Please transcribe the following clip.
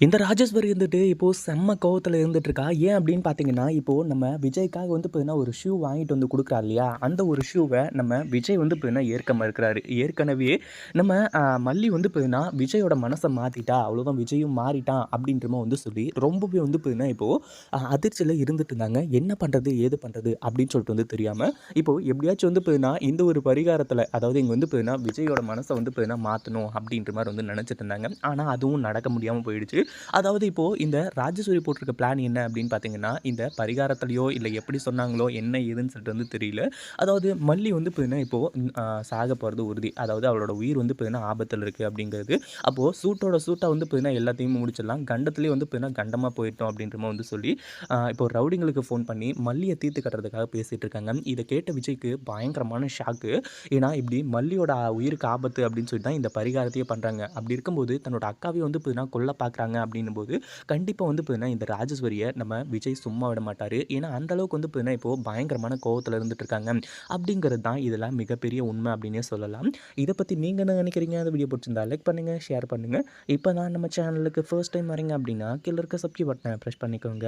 இந்த ராஜேஸ்வரி இருந்துட்டு இப்போது செம்ம கோவத்தில் இருந்துட்டு இருக்கா ஏன் அப்படின்னு பார்த்தீங்கன்னா இப்போது நம்ம விஜய்க்காக வந்து பார்த்தீங்கன்னா ஒரு ஷூ வாங்கிட்டு வந்து கொடுக்குறா இல்லையா? அந்த ஒரு ஷூவை நம்ம விஜய் வந்து பார்த்தீங்கன்னா ஏற்க மறுக்கிறாரு ஏற்கனவே நம்ம மல்லி வந்து பார்த்தீங்கன்னா விஜயோட மனசை மாற்றிட்டா அவ்வளோதான் விஜயும் மாறிட்டான் அப்படின்றமா வந்து சொல்லி ரொம்பவே வந்து பார்த்தீங்கன்னா இப்போது அதிர்ச்சியில் இருந்துட்டு இருந்தாங்க. என்ன பண்ணுறது ஏது பண்ணுறது அப்படின்னு சொல்லிட்டு வந்து தெரியாமல் இப்போது எப்படியாச்சும் வந்து பார்த்தீங்கன்னா இந்த ஒரு பரிகாரத்தில் அதாவது இங்கே வந்து பார்த்தீங்கன்னா விஜயோட மனசை வந்து பார்த்தீங்கன்னா மாற்றணும் அப்படின்ற மாதிரி வந்து நினச்சிட்டு இருந்தாங்க. ஆனால் அதுவும் நடக்க முடியாமல் போயிடுச்சு. அதாவது இப்போது இந்த ராஜசூரி போட்டிருக்க பிளான் என்ன அப்படின்னு பார்த்தீங்கன்னா இந்த பரிகாரத்துலையோ இல்லை எப்படி சொன்னாங்களோ என்ன ஏதுன்னு சொல்லிட்டு வந்து தெரியல. அதாவது மல்லி வந்து பார்த்தீங்கன்னா இப்போது சாக போகிறது உறுதி. அதாவது அவளோட உயிர் வந்து பார்த்தீங்கன்னா ஆபத்தில் இருக்குது அப்படிங்கிறது. அப்போது சூட்டோட சூட்டாக வந்து பார்த்தீங்கன்னா எல்லாத்தையும் முடிச்சிடலாம். கண்டத்துலேயே வந்து பார்த்தீங்கன்னா கண்டமாக போயிட்டோம் அப்படின்ற மாதிரி வந்து சொல்லி இப்போ ரவுடிங்களுக்கு ஃபோன் பண்ணி மல்லியை தீர்த்து கட்டுறதுக்காக பேசிகிட்டு இருக்காங்க. இதை கேட்ட விஜய்க்கு பயங்கரமான ஷாக்கு ஏன்னா இப்படி மல்லியோட உயிருக்கு ஆபத்து அப்படின்னு சொல்லி தான் இந்த பரிகாரத்தையே பண்ணுறாங்க அப்படி இருக்கும்போது தன்னோட அக்காவையும் வந்து பார்த்தீங்கன்னா கொல்ல பார்க்குறாங்க அப்படின்னும் போது கண்டிப்பாக வந்து பார்த்தீங்கன்னா இந்த ராஜேஸ்வரியை நம்ம விஜய் சும்மா விட மாட்டார். ஏன்னா அந்த அளவுக்கு வந்து பார்த்தீங்கன்னா இப்போது பயங்கரமான கோவத்தில் இருந்துட்டு இருக்காங்க. அப்படிங்கிறது தான் இதெல்லாம் மிகப்பெரிய உண்மை அப்படின்னே சொல்லலாம். இதை பற்றி நீங்கள் என்ன நினைக்கிறீங்க? அந்த வீடியோ பிடிச்சிருந்தா லைக் பண்ணுங்கள் ஷேர் பண்ணுங்கள் இப்போ தான் நம்ம சேனலுக்கு ஃபர்ஸ்ட் டைம் வரீங்க அப்படின்னா கீழே இருக்க சப்ஸ்கிரைப் பட்டனை ப்ரெஸ் பண்ணிக்கோங்க.